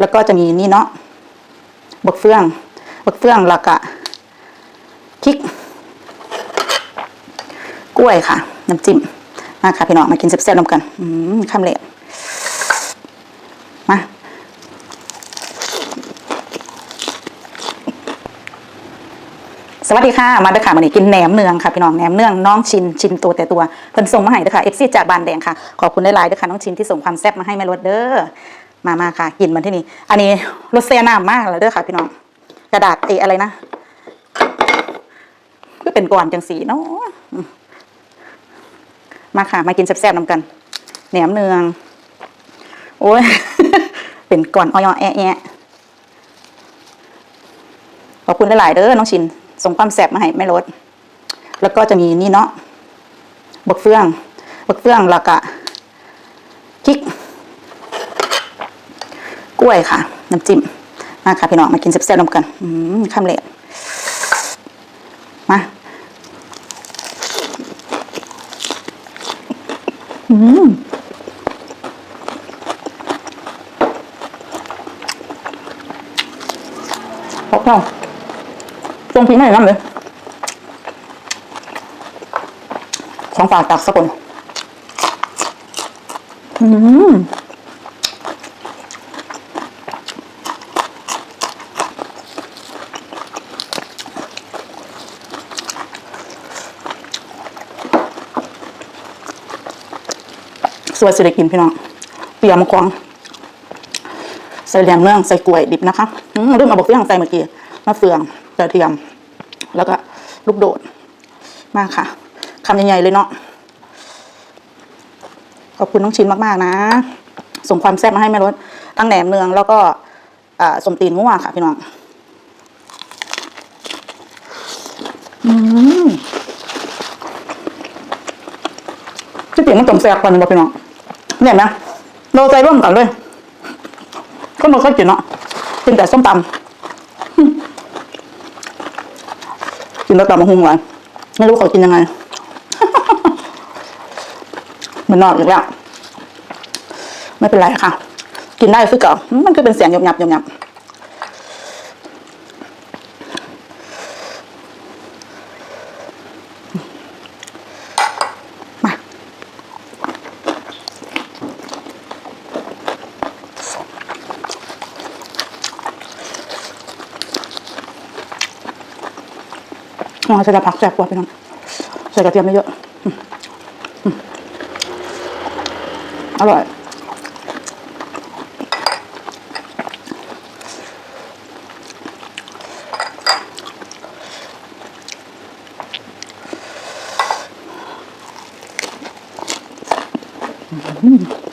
แล้วก็จะมีนี่เนาะบักเฟืองบักเฟืองแล้วก็พริก กล้วยค่ะ น้ำจิ้มมาค่ะพี่น้องมากินแซ่บๆนำกันอืมข้ามเละมาสวัสดีค่ะ มาเด้อค่ะมานี่กินแหนมเนืองค่ะพี่น้องแหนมเนืองน้องชินชินตัวแต่ตัวเพิ่นส่งมาให้เด้อค่ะเอฟซีจากบานแดงค่ะ ขอบคุณหลายเด้อค่ะน้องชินที่ส่งความแซ่บมาให้แม่รถเด้อ มามาค่ะกินมันที่นี่ อันนี้รสเซียน้ำมากเลยเด้อค่ะ พี่น้อง กระดาษเออะไรนะก็เป็นก่อนจังสีเนาะมาค่ะ มากินแซ่บๆน้ำกันแหนมเนือง โอ้ย เป็นก่อนออยอแอะแอะขอบคุณหลายๆเด้อน้องชินส่งความแซ่บมาให้แม่รถแล้วก็จะมีนี่เนาะบักเฟืองบักเฟืองแล้วก็พริก กล้วยค่ะ น้ำจิ้ม มาค่ะ พี่น้อง มากินแซ่บๆนำกัน อืมข้ามเละมา อืมพกเราตรงพิงไม่น้ำเลย ของฝากจากสกลอืม สวยสิได้กินพี่น้องเปียมะกวางใส่แหลมเนืองใส่กล้วยดิบนะคะเรื่องมาบอกเฟืองใส่เมื่อกี้มะเฟืองกระเทียม แล้วก็ลูกโดดมากค่ะคำใหญ่ๆเลยเนาะขอบคุณน้องชินมากๆนะ ส่งความแซ่บมาให้แม่รถทั้งแหนมเนืองแล้วก็สมตีนงัวค่ะพี่น้องอืมที่จริงมันต้มแซ่บกว่านี้บ่พี่น้อง เนี่ยนะเราใจร่วมกันเลยก็ไม่ค่อยกินเนาะกินแต่ส้มตำกินแล้วตำมาหุงไว้ไม่รู้เขากินยังไงมันนอกอีกแล้วไม่เป็นไรค่ะ กินได้คือเก่ามันก็เป็นเสียงหยบหยับหยบ อ๋อใส่กระผักแซ่บกว่าพี่น้องใส่กระเทียมไม่เยอะอร่อยอืม